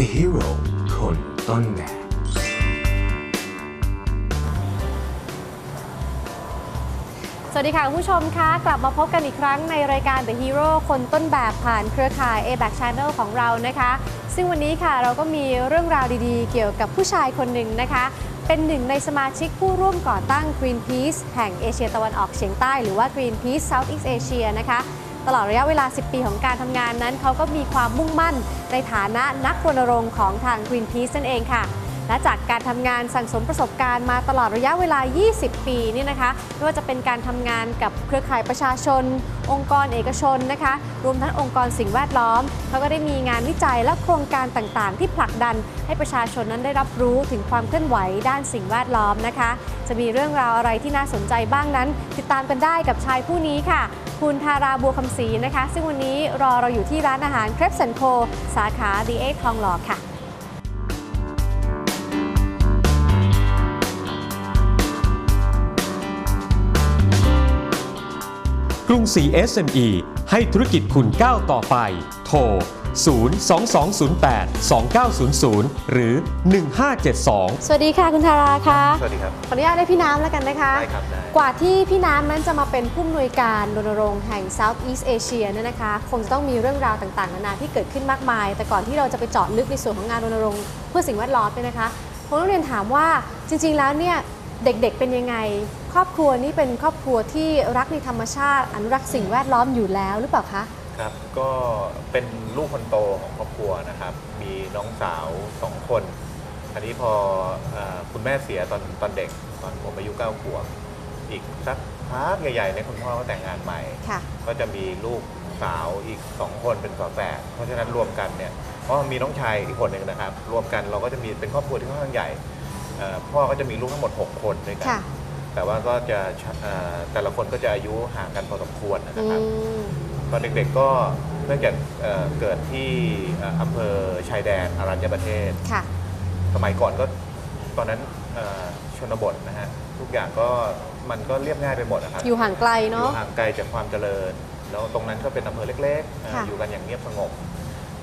The Hero คนต้นแบบสวัสดีค่ะ คุณผู้ชมคะกลับมาพบกันอีกครั้งในรายการ The Hero คนต้นแบบผ่านเครือข่าย a b a c Channel ของเรานะคะ ซึ่งวันนี้ค่ะเราก็มีเรื่องราวดีๆ เกี่ยวกับผู้ชายคนหนึ่งนะคะ เป็นหนึ่งในสมาชิกผู้ร่วมก่อตั้ง Greenpeace แห่งเอเชียตะวันออกเฉียงใต้หรือว่า Greenpeace Southeast Asia นะคะ ตลอดระยะเวลา 10 ปีของการทำงานนั้น เขาก็มีความมุ่งมั่นในฐานะนักรณรงค์ของทาง Greenpeace นั่นเองค่ะ และจากการทำงานสั่งสมประสบการณ์มาตลอดระยะเวลา 20 ปีนี่นะคะไม่ว่าจะเป็นการทำงานกับเครือข่ายประชาชน องค์กรเอกชนนะคะ รวมทั้งองค์กรสิ่งแวดล้อม เขาก็ได้มีงานวิจัยและโครงการต่างๆ ที่ผลักดันให้ประชาชนนั้นได้รับรู้ถึงความเคลื่อนไหวด้านสิ่งแวดล้อมนะคะ จะมีเรื่องราวอะไรที่น่าสนใจบ้างนั้น ติดตามกันได้กับชายผู้นี้ค่ะ คุณทาราบัวคำศรีนะคะ ซึ่งวันนี้รอเราอยู่ที่ร้านอาหารเครปสันโค สาขาดีเอทองหล่อค่ะกรุงศรี SME ให้ธุรกิจคุณก้าวต่อไป โทร 02208 2900 หรือ 1572 สวัสดีค่ะคุณทาราค่ะสวัสดีครับขออนุญาตได้พี่น้ำแล้วกันนะคะได้ครับได้กว่าที่พี่น้ำนั้นจะมาเป็นผู้อำนวยการรณรงค์แห่ง Southeast Asia เนี่ยนะคะคงจะต้องมีเรื่องราวต่างๆ นานาที่เกิดขึ้นมากมาย แต่ก่อนที่เราจะไปเจาะลึกในส่วนของงานรณรงค์เพื่อสิ่งแวดล้อมเนี่ยนะคะผมต้องเรียนถามว่าจริง ๆ แล้วเนี่ยเด็กๆ เป็นยังไง ครอบครัวนี่เป็นครอบครัวที่รักในธรรมชาติ อนุรักษ์สิ่งแวดล้อมอยู่แล้วหรือเปล่าคะ ครับก็เป็นลูกคนโตของครอบครัวนะครับ มีน้องสาวสองคนอันนี้พอเออคุณแม่เสียตอนตอนเด็กตอนผมอายุ9ขวบอีกสักพักใหญ่ๆในยคุณพ่อก็แต่งงานใหม่ค่ะก็จะมีลูกสาวอีก2คนเป็นฝาแฝดเพราะฉะนั้นรวมกันเนี่ยเพราะมีน้องชายอีกคนหนึ่งนะครับ รวมกันเราก็จะมีเป็นครอบครัวที่ค่อนข้างใหญ่เอ่อพ่อก็จะมีลูกทั้งหมด 6 คนด้วยกันค่ะแต่ว่าก็จะเอ่อแต่ละคนก็จะอายุห่างกันพอสมควรนะอืครับม ตอนเด็กๆก็เนื่องจากเอ่อเกิดที่เอ่ออำเภอชายแดนอรัญญประเทศ ค่ะ สมัยก่อนก็ตอนนั้นเอ่อชนบทนะฮะทุกอย่างก็มันก็เรียบง่ายไปหมดนะครับ อยู่ห่างไกลอเนาะยู่ห่างไกลจากความเจริญ แล้วตรงนั้นก็เป็นอำเภอเล็กๆเอ่อค่ะ อยู่กันอย่างเงียบสงบ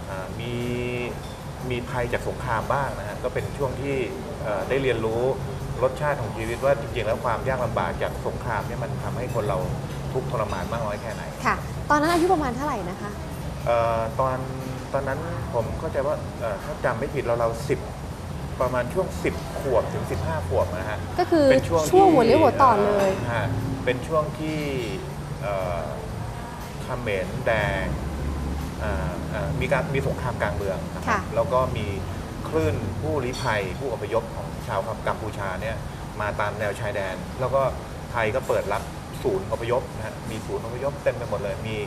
อ่ามีมีภัยจากสงครามบ้างนะฮะ ก็เป็นช่วงที่เอ่อได้เรียนรู้รสชาติของชีวิตว่าจริงๆแล้วความยากลำบากจากสงครามเนี่ยมันทำให้คนเราทุกข์ทรมานมากน้อยแค่ไหน ค่ะ ตอนนั้นอายุประมาณเท่าไหร่นะคะ เอ่อตอนตอนนั้นผมเข้าใจว่าเอ่อถ้าจำไม่ผิดเราเราสิบประมาณช่วง 10 ขวบถึง 15 ขวบนะฮะก็คือเป็นช่วงช่วงที่หัวเลี้ยวหัวต่อเลย ฮะเป็นช่วงที่เอ่อเขมรแดงเอ่อเอ่อมีการมีสงครามกลางเมืองนะครัค่ะ บแล้วก็มีคลื่นผู้ลี้ภัย ผู้อพยพของชาวกัมพูชาเนี่ยมาตามแนวชายแดน แล้วก็ไทยก็เปิดรับ ศูนย์อพยพนะฮะมีศูนย์อพยพเต็มไปหมดเลย มี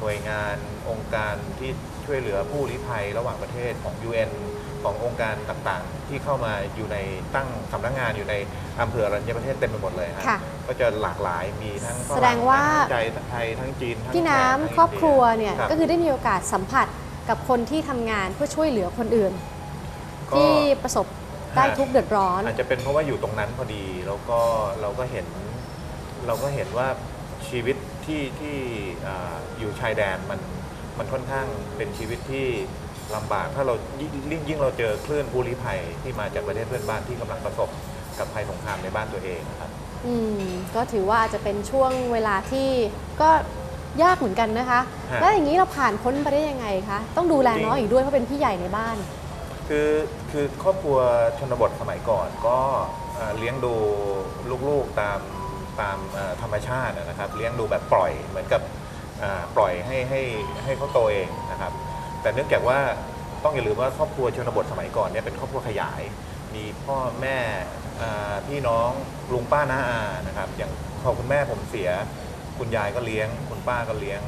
หน่วยงานองค์การที่ช่วยเหลือผู้ลี้ภัยระหว่างประเทศของ UN ขององค์การต่างๆ ที่เข้ามาอยู่ในตั้งสำนักงานอยู่ในอำเภออรัญญประเทศเต็มไปหมดเลยฮะค่ะ ก็จะหลากหลายมีทั้งฝรั่แสดงว่า ทั้งใจไทยทั้งจีนทั้งพี่แขกน้ำทั้งครอบครัวเนี่ยรับก็คือได้มีโอกาสสัมผัสกับคนที่ทำงานเพื่อช่วยเหลือคนอื่น ก็ ที่ประสบได้ฮะทุกข์เดือดร้อน อาจจะเป็นเพราะว่าอยู่ตรงนั้นพอดีแล้วก็เราก็เห็น เราก็เห็นว่าชีวิตที่ที่อ่าอยู่ชายแดนมันมันค่อนข้างเป็นชีวิตที่ลำบาก ถ้าเรายิ่งยิ่งยิ่งเราเจอคลื่นผู้ลี้ภัยที่มาจากประเทศเพื่อนบ้านที่กำลังประสบกับภัยสงครามในบ้านตัวเองนะครับอืมก็ถือว่าอาจจะเป็นช่วงเวลาที่ก็ยากเหมือนกันนะคะฮะแล้วอย่างนี้เราผ่านพ้นไปได้ยังไงคะต้องดูแลจริงน้องอีกด้วยเพราะเป็นพี่ใหญ่ในบ้าน คือคือครอบครัวชนบทสมัยก่อนก็เอ่อเลี้ยงดูลูกๆตาม ตามธรรมชาตินะครับเลี้ยงดูแบบปล่อยเหมือนกับปล่อยให้ให้ให้เขาโตเองนะครับ แต่เนื่องจากว่าต้องอย่าลืมว่าครอบครัวชนบทสมัยก่อนเนี่ยเป็นครอบครัวขยาย มีพ่อแม่พี่น้องลุงป้าน้าอานะครับ อย่างพอคุณแม่ผมเสีย คุณยายก็เลี้ยง คุณป้าก็เลี้ยง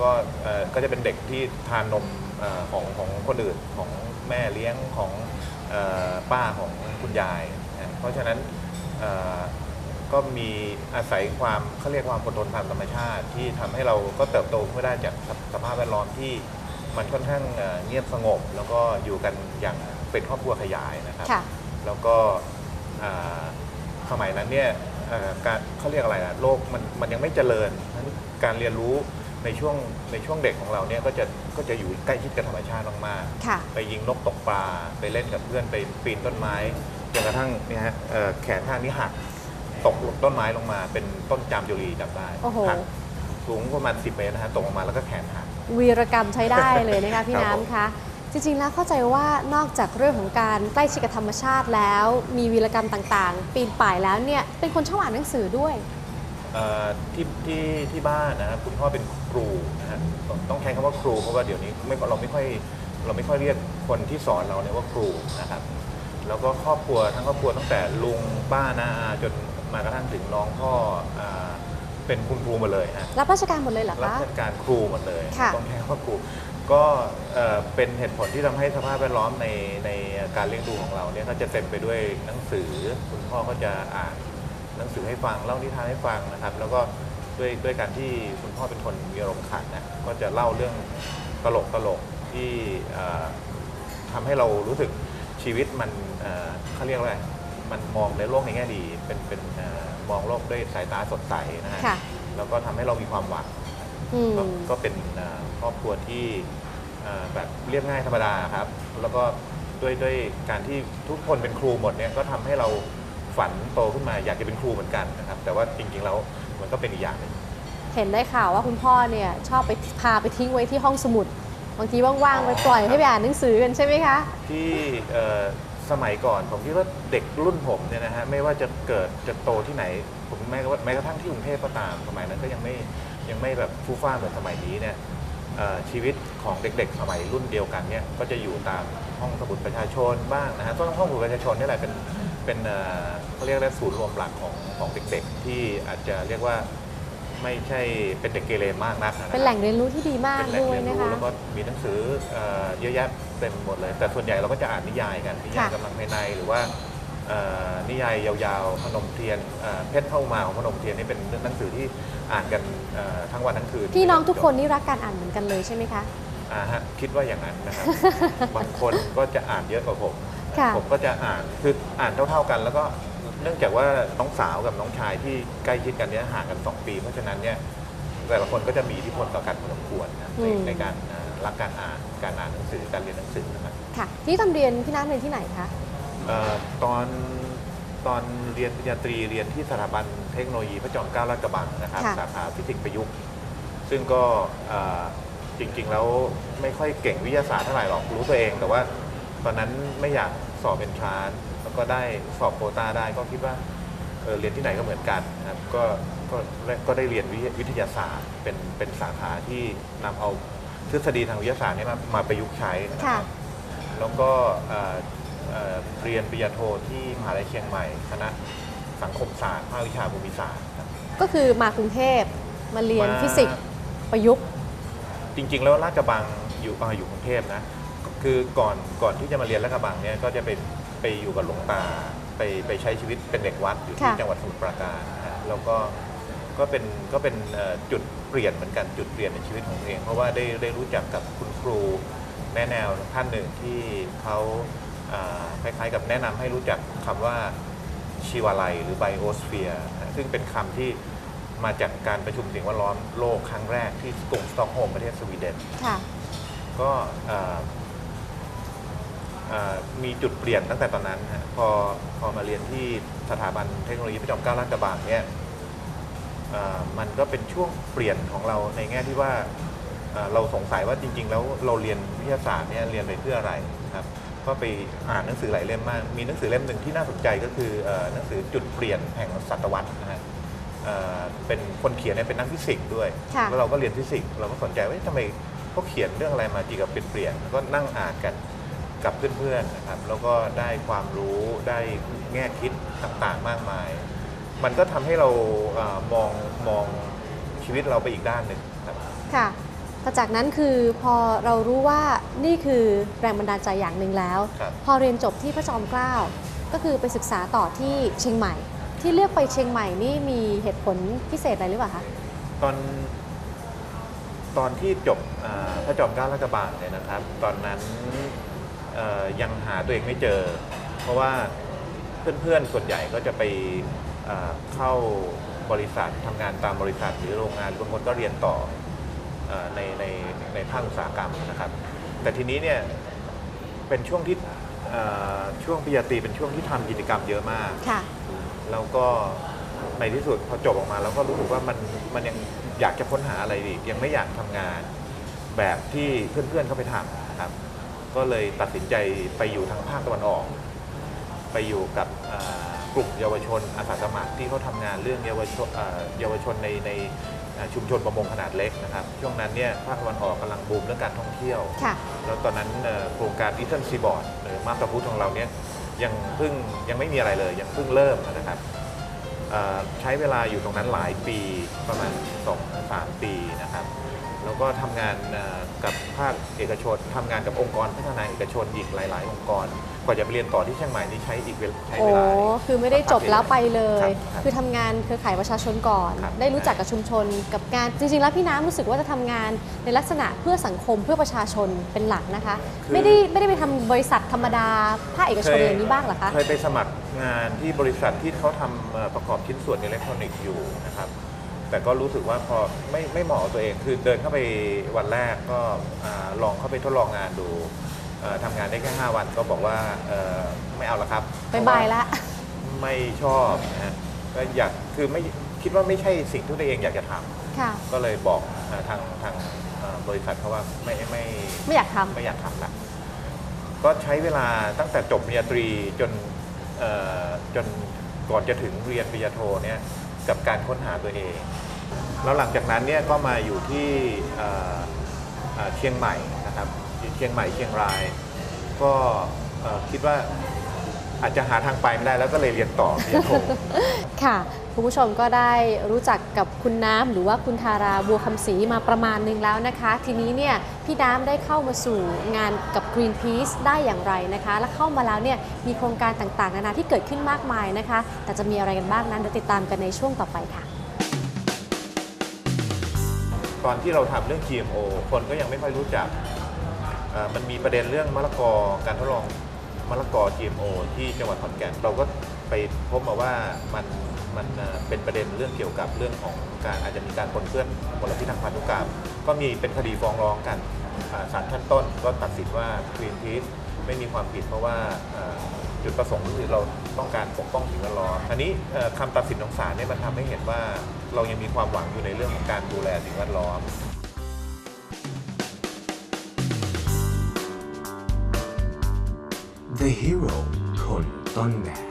ก็เออก็จะเป็นเด็กที่ทานนมอของของคนอื่นของแม่เลี้ยงของอป้าของคุณยาย เพราะฉะนั้น ก็มีอาศัยความเขาเรียกความอดทนทางธรรมชาติ ที่ทำให้เราก็เติบโตขึ้นมาได้จากสสภาพแวดล้อมที่มันค่อนข้างเอ่อเงียบสงบ แล้วก็อยู่กันอย่างเป็นครอบครัวขยายนะครับค่ะแล้วก็อ่าสมัยนั้นเนี่ยเอ่อการเขาเรียกอะไรอะโลกมันมันยังไม่เจริญนั้นการเรียนรู้ในช่วงในช่วงเด็กของเราเนี่ยก็จะก็จะอยู่ใกล้ชิดกับธรรมชาติมากค่ะๆไปยิงนกตกปลาไปเล่นกับเพื่อนไปปีนต้นไม้จนกระทั่งเนี่ยฮะเอ่อแขนข้างนี้หัก ตกต้นไม้ลงมาเป็นต้นจามจุรีจำได้โอ้โห หักสูงประมาณ 10 เมตรนะฮะตกลงมาแล้วก็แขนหัก วีรกรรมใช้ได้เลยนะคะพี่ครับผม น้ำคะ จริงๆแล้วเข้าใจว่านอกจากเรื่องของการใกล้ชิดกับธรรมชาติแล้ว มีวีรกรรมต่างๆ ปีนป่ายแล้วเนี่ยเป็นคนชอบอ่านหนังสือด้วย เอ่อที่ที่ที่บ้านนะครับคุณพ่อเป็นครูนะฮะต้องต้องใช้คำว่าครูเพราะว่าเดี๋ยวนี้ไม่เราไม่ค่อยเราไม่ค่อยเรียกคนที่สอนเราเนี่ยว่าครูนะครับ แล้วก็ครอบครัวทั้งครอบครัวตั้งแต่ลุงป้าน้าอาจน มากระทั่งถึงน้องพ่ออ่าเป็นคุณครูหมดเลยฮะรับราชการหมดเลยเหรอรับคะราชการครูหมดเลยค่ะต้องใช้คำว่าครูก็เอ่อเป็นเหตุผลที่ทำให้สภาพแวดล้อมในในการเลี้ยงดูของเราเนี่ยก็จะเต็มไปด้วยหนังสือคุณพ่อก็จะอ่านหนังสือให้ฟังเล่านิทานให้ฟังนะครับ แล้วก็ด้วยด้วยการที่คุณพ่อเป็นคนมีอารมณ์ขันนะก็จะเล่าเรื่องตลกตลกที่เอ่อทำให้เรารู้สึกชีวิตมันเอ่อเขาเรียกว่าอะไร มันมองในโลกในแง่ดี เป็นเป็นเอ่อมองโลกด้วยสายตาสดใสนะฮะค่ะแล้วก็ทำให้เรามีความหวังอืมก็ก็เป็นเอ่อครอบครัวที่เอ่อแบบเรียบง่ายธรรมดาครับ แล้วก็ด้วยด้วยการที่ทุกคนเป็นครูหมดเนี่ยก็ทำให้เราฝันโตขึ้นมาอยากจะเป็นครูเหมือนกันนะครับ แต่ว่าจริงๆแล้วมันก็เป็นอีกอย่างหนึ่งเห็นได้ข่าวว่าคุณพ่อเนี่ยชอบไปพาไปทิ้งไว้ที่ห้องสมุด บางทีว่างๆไปปล่อยให้ไปอ่านหนังสือกันใช่ไหมคะ ที่เอ่อ สมัยก่อนผมคิดว่าเด็กรุ่นผมเนี่ยนะฮะไม่ว่าจะเกิดจะโตที่ไหน ผมแม้กระทั่งแม้กระทั่งที่กรุงเทพก็ตามสมัยนั้นก็ยังไม่ยังไม่แบบฟู่ฟ้าเหมือนสมัยนี้เนี่ยชีวิตของเด็กๆ สมัยรุ่นเดียวกันเนี่ยก็จะอยู่ตามห้องสมุดประชาชนบ้างนะฮะต้นห้องสมุดประชาชนนี่แหละเป็นเป็นเขาเรียกว่าศูนย์รวมหลักของของเด็กๆ ที่อาจจะเรียกว่า ไม่ใช่เป็นเด็กเกเรมากนักะครับเป็นแหล่งเรียนรู้ที่ดีมากเป็นแหล่งด้วยเรียนนะรู้คะ แล้วก็มีหนังสือเอ่อเยอะแยะเต็มหมดเลย แต่ส่วนใหญ่เราก็จะอ่านนิยายกันนิยายค่ะ กำลังภายในหรือว่าเอ่อนิยายยาวๆพนมเทียนเอ่อเพชรเข้ามาของพนมเทียนนี่เป็นหนังสือที่อ่านกันเอ่อทั้งวันทั้งคืนพี่น้องทุกคนนี่รักการอ่านเหมือนกันเลยใช่ไหมคะ อ่าฮะคิดว่าอย่างนั้นนะครับ บางคนก็จะอ่านเยอะกว่าผม ค่ะ ผมก็จะอ่านคืออ่านเท่าๆกัน แล้วก็ เนื่องจากว่าน้องสาวกับน้องชายที่ใกล้ชิดกันเนี้ยห่างกัน 2 ปี เพราะฉะนั้นเนี่ยแต่ละคนก็จะมีอิทธิพลต่อกันพอสมควรนะในอืมในการเอ่อรักการอ่านการอ่านหนังสือการเรียนหนังสือนะครับ ค่ะ ที่ตอนเรียนพี่น้ำเรียนที่ไหนคะ เอ่อตอนตอนเรียนปริญญาตรีเรียนที่สถาบันเทคโนโลยีพระจอมเกล้าลาดกระบังนะครับค่ะ สาขาฟิสิกส์ประยุกต์ ซึ่งก็เอ่อจริงๆแล้วไม่ค่อยเก่งวิทยาศาสตร์เท่าไหร่หรอกรู้ตัวเอง แต่ว่าตอนนั้นไม่อยากสอบเป็นทรานซ์ แล้วก็ได้สอบโควต้าได้ก็คิดว่าเอ่อเรียนที่ไหนก็เหมือนกันนะครับก็ก็ก็ได้เรียนวิทยวิทยาศาสตร์เป็นเป็นสาขาที่นำเอาทฤษฎีทางวิทยาศาสตร์เนี่ยมามาประยุกต์ใช้นะคค่ะรับแล้วก็เอ่อเอ่อเรียนปริญญาโทที่มหาลัยเชียงใหม่ คณะสังคมศาสตร์ภาควิชาภูมิศาสตร์ครับก็คือมากรุงเทพมาเรียนมาฟิสิกส์ประยุกต์ จริง ๆ แล้วลาดกระบังอยู่อ่าอยู่กรุงเทพนะคือก่อนก่อนที่จะมาเรียนลาดกระบังเนี่ยก็จะไป ไปอยู่กับหลวงตาไปไปใช้ชีวิตเป็นเด็กวัดอยู่ที่ค่ะ จังหวัดสมุทรปราการนะฮะแล้วก็ก็เป็นก็เป็นเอ่อจุดเปลี่ยนเหมือนกันจุดเปลี่ยนในชีวิตของตัวเอง เพราะว่าได้ได้รู้จักกับคุณครูแนะแนวท่านหนึ่งที่เขาอ่าคล้ายๆกับแนะนำให้รู้จักคำว่า ชีวาลัยหรือไบโอสเฟียร์ซึ่งเป็นคำที่มาจากการประชุมสิ่งแวดล้อมโลกครั้งแรกที่กรุงสตอกโฮล์มประเทศสวีเดน ค่ะ ก็เอ่อเอ่อ มีจุดเปลี่ยนตั้งแต่ตอนนั้นฮะพอพอมาเรียนที่สถาบันเทคโนโลยีพระจอมเกล้าลาดกระบังเนี่ยเอ่อมันก็เป็นช่วงเปลี่ยนของเราในแง่ที่ว่าเอ่อเราสงสัยว่าจริง ๆ แล้วเราเรียนวิทยาศาสตร์เนี่ยเรียนไปเพื่ออะไรครับก็ไปอ่านหนังสือหลายเล่มมาก มีหนังสือเล่มหนึ่งที่น่าสนใจก็คือเอ่อหนังสือจุดเปลี่ยนแห่งศตวรรษนะฮะเอ่อเป็นคนเขียนเนี่ยเป็นนักฟิสิกส์ด้วยค่ะแล้วเราก็เรียนฟิสิกส์เราก็สนใจว่าเอ๊ะทำไมเขาเขียนเรื่องอะไรมาจีกับเปลี่ยนเปลี่ยนแล้วก็นั่งอ่านกัน กับเพื่อนๆนะครับ แล้วก็ได้ความรู้ได้แง่คิดต่างๆมากมาย มันก็ทำให้เราเออมองมองชีวิตเราไปอีกด้านหนึ่งครับ ค่ะแต่จากนั้นคือพอเรารู้ว่านี่คือแรงบันดาลใจอย่างหนึ่งแล้ว ครับ พอเรียนจบที่พระจอมเกล้าก็คือไปศึกษาต่อที่เชียงใหม่ ที่เลือกไปเชียงใหม่นี่มีเหตุผลพิเศษอะไรหรือเปล่าคะ ตอนตอนที่จบอ่าพระจอมเกล้าลาดกระบังเนี่ยนะครับ ตอนนั้นเอ่อ ยังหาตัวเองไม่เจอ เพราะว่าเพื่อนๆส่วนใหญ่ก็จะไปอ่าเข้าบริษัททำงานตามบริษัทหรือโรงงานหรือบางคนก็เรียนต่อเอ่อในในในภาคอุตสาหกรรมนะครับ แต่ทีนี้เนี่ยเป็นช่วงที่เอ่อช่วงปริญญาตรีเป็นช่วงที่ทำกิจกรรมเยอะมากค่ะแล้วก็ในที่สุดพอจบออกมาแล้วก็รู้สึกว่ามันมันยังอยากจะค้นหาอะไรอีกยังไม่อยากทำงานแบบที่เพื่อนๆเขาไปทำนะครับ ก็เลยตัดสินใจไปอยู่ทางภาคตะวันออก ไปอยู่กับอ่ากลุ่มเยาวชนอาสาสมัครที่เขาทำงานเรื่องเยาวชนอ่าเยาวชนในในอ่าชุมชนประมงขนาดเล็กนะครับ ช่วงนั้นเนี่ยภาคตะวันออกกำลังบูมเรื่องการท่องเที่ยวค่ะแล้วตอนนั้นเอ่อโครงการอีเทิร์นซีบอร์ดหรือมาตรพุทธของเราเนี่ยยังเพิ่งยังไม่มีอะไรเลย ยังเพิ่งเริ่มนะครับเอ่อใช้เวลาอยู่ตรงนั้นหลายปีประมาณ 2 3 ปีนะครับ แล้วก็ทำงานเอ่อกับภาคเอกชนทำงานกับองค์กรพัฒนาเอกชนอีกหลาย ๆ องค์กร กว่าจะไปเรียนต่อที่เชียงใหม่นี่ใช้อีกเวลใช้โอ้เวลาคือไม่ได้จบแล้วไปเลยครับครับคือทำงานเครือข่ายประชาชนก่อน ครับได้รู้จักกับชุมชน กับการจริงๆแล้วพี่น้ำรู้สึกว่าจะทำงานในลักษณะเพื่อสังคมเพื่อประชาชนเป็นหลักนะคะ คือ ไม่ได้ไม่ได้ไปทำบริษัทธรรมดาภาคเอกชนอย่างนี้บ้างเหรอคะ เคยไปสมัครงานที่บริษัทที่เขาทำเอ่อประกอบชิ้นส่วนอิเล็กทรอนิกส์อยู่นะครับ แต่ก็รู้สึกว่าพอไม่ไม่เหมาะกับตัวเองคือเดินเข้าไปวันแรกก็อ่าลองเข้าไปทดลองงานดูเอ่อทำงานได้แค่5วันก็บอกว่าเอ่อไม่เอาละครับบายบายละ ไม่ชอบนะฮะก็อยากคือไม่คิดว่าไม่ใช่สิ่งที่ตัวเองอยากจะทำ ค่ะ ก็เลยบอกเอ่อทางทางเอ่อบริษัทเขาว่าไม่ไม่ไม่อยากทำ ไม่อยากทำละก็ใช้เวลาตั้งแต่จบปริญญาตรีจนเอ่อจนก่อนจะถึงเรียนปริญญาโทเนี่ย กับการค้นหาตัวเอง แล้วหลังจากนั้นเนี่ยก็มาอยู่ที่เชียงใหม่นะครับเชียงใหม่เชียงราย ก็คิดว่า อาจจะหาทางไปไม่ได้แล้วก็เลยเรียนต่อปริญญาโท ค่ะคุณผู้ชมก็ได้รู้จักกับคุณน้ำหรือว่าคุณทาราบัวคำศรีมาประมาณหนึงแล้วนะคะ ทีนี้เนี่ยพี่น้ำได้เข้ามาสู่งานกับ Greenpeace ได้อย่างไรนะคะ และเข้ามาแล้วเนี่ยมีโครงการต่างๆ นานาที่เกิดขึ้นมากมายนะคะ แต่จะมีอะไรกันบ้างนั้นเดี๋ยวติดตามกันในช่วงต่อไปค่ะ ตอนที่เราทำเรื่อง GMO คนก็ยังไม่ค่อยรู้จักเอ่อมันมีประเด็นเรื่องมะละกอการทดลอง มะละกอ GMO ที่จังหวัดขอนแก่นเราก็ไปพบมาว่ามันมันเป็นประเด็นเรื่องเกี่ยวกับเรื่องของการอาจจะมีการปนเปื้อนมลพิษทางพันธุกรรม ก็มีเป็นคดีฟ้องร้องกันศาลชั้นต้นก็ตัดสินว่า Greenpeace ไม่มีความผิดเพราะว่าจุดประสงค์คือเราต้องการปกป้องสิ่งแวดล้อมอันนี้เอ่อคำตัดสินของศาลเนี่ยมันทำให้เห็นว่าเรายังมีความหวังอยู่ในเรื่องของการดูแลสิ่งแวดล้อม The Hero คนต้นแบบ